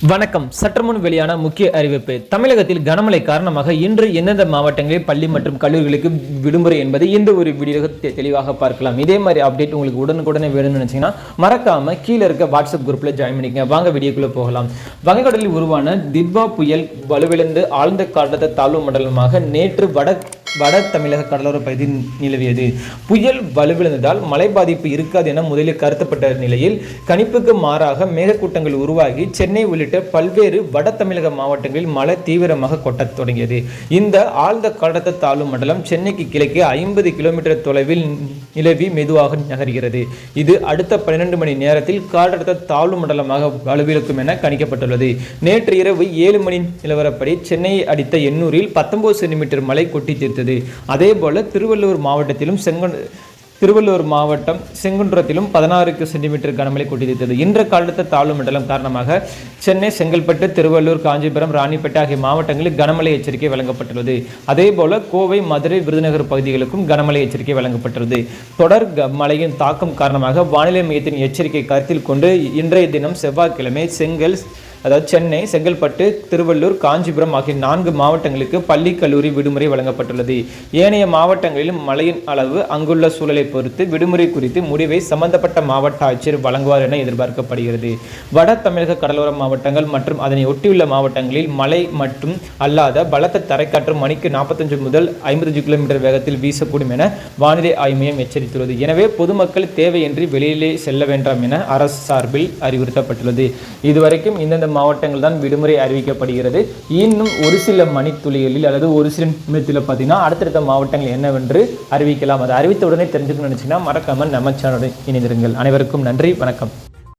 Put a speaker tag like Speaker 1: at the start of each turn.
Speaker 1: வணக்கம். சற்றுமுன் வெளியான முக்கிய அறிவிப்பு. தமிழகத்தில் கனமழை காரணமாக இன்று எந்தெந்த மாவட்டங்களில் பள்ளி மற்றும் கல்லூரிகளுக்கு விடுமுறை என்பதை இந்த ஒரு வீடியோ தெ- தெளிவாக பார்க்கலாம். இதே மாதிரி அப்டேட் உங்களுக்கு உடனுக்குடனே வேணும்னு நினச்சிங்கன்னா மறக்காம கீழே இருக்க வாட்ஸ்அப் குரூப்பில் ஜாயின் பண்ணிக்கங்க. வாங்க வீடியோக்குள்ளே போகலாம். வங்கக்கடலில் உருவான தித்வா புயல் வலுவிழந்து ஆழ்ந்த காற்றழுத்த தாழ்வு மண்டலமாக நேற்று வட வட தமிழக கடலோர பகுதி நிலவியது. புயல் வலுவிழந்ததால் மழை பாதிப்பு இருக்காது என முதலில் கருத்தப்பட்ட நிலையில் கணிப்புக்கு மாறாக மேகக்கூட்டங்கள் உருவாகி சென்னை உள்ளிட்ட பல்வேறு வட தமிழக மாவட்டங்களில் மழை தீவிரமாக கொட்டத் தொடங்கியது. இந்த ஆழ்ந்த கடத்த தாழ்வு மண்டலம் சென்னைக்கு கிழக்கே ஐம்பது கிலோமீட்டர் தொலைவில் நிலவி மெதுவாக நகர்கிறது. இது அடுத்த பன்னிரண்டு மணி நேரத்தில் காற்றழுத்த தாழ்வு மண்டலமாக வலுவிழக்கும் என கணிக்கப்பட்டுள்ளது. நேற்று இரவு ஏழு மணி நிலவரப்படி சென்னையை அடித்த எண்ணூரில் பத்தொன்பது சென்டிமீட்டர் மழை கொட்டி தீர்த்தது. அதே போல திருவள்ளூர் மாவட்டத்திலும் செங்கன் திருவள்ளூர் மாவட்டம் செங்குன்றத்திலும் பதினாறுக்கு சென்டிமீட்டர் கனமழை கொட்டியிருந்தது இன்ற காலத்த தாழ்வு மண்டலம் காரணமாக சென்னை செங்கல்பட்டு திருவள்ளூர் காஞ்சிபுரம் ராணிப்பேட்டை ஆகிய மாவட்டங்களில் கனமழை எச்சரிக்கை வழங்கப்பட்டுள்ளது. அதே போல கோவை மதுரை விருதுநகர் பகுதிகளுக்கும் கனமழை எச்சரிக்கை வழங்கப்பட்டுள்ளது. தொடர் மழையின் தாக்கம் காரணமாக வானிலை மையத்தின் எச்சரிக்கை கருத்தில் கொண்டு இன்றைய தினம் செவ்வாய்க்கிழமை செங்கல் அதாவது சென்னை செங்கல்பட்டு திருவள்ளூர் காஞ்சிபுரம் ஆகிய நான்கு மாவட்டங்களுக்கு பள்ளி கல்லூரி விடுமுறை வழங்கப்பட்டுள்ளது. ஏனைய மாவட்டங்களிலும் மழையின் அளவு அங்குள்ள சூழலை பொறுத்து விடுமுறை குறித்து முடிவை சம்பந்தப்பட்ட மாவட்ட ஆட்சியர் வழங்குவார் என எதிர்பார்க்கப்படுகிறது. வட தமிழக கடலோர மாவட்டங்கள் மற்றும் அதனை ஒட்டியுள்ள மாவட்டங்களில் மழை மற்றும் அல்லாத பலத்த தரைக்காற்று மணிக்கு நாற்பத்தஞ்சு முதல் ஐம்பத்தஞ்சு கிலோமீட்டர் வேகத்தில் வீசக்கூடும் என வானிலை ஆய்வு மையம் எச்சரித்துள்ளது. எனவே பொதுமக்கள் தேவையின்றி வெளியிலே செல்ல வேண்டாம் என அரசு சார்பில் அறிவுறுத்தப்பட்டுள்ளது. இதுவரைக்கும் இந்தந்த மாவட்டங்கள் தான் விடுமுறை அறிவிக்கப்படுகிறது. இன்னும் ஒரு சில மணித்துளிகளில் அல்லது ஒரு சில நிமிடத்தில் பார்த்தீங்கன்னா அடுத்தடுத்த மாவட்டங்கள் என்னவென்று அறிவிக்கலாம். அதை அறிவித்த உடனே தெரிஞ்சுக்கணும்னு நினச்சிங்கன்னா மறக்காமல் நம்ம சேனலுடன் இணைந்திருங்கள். அனைவருக்கும் நன்றி வணக்கம்.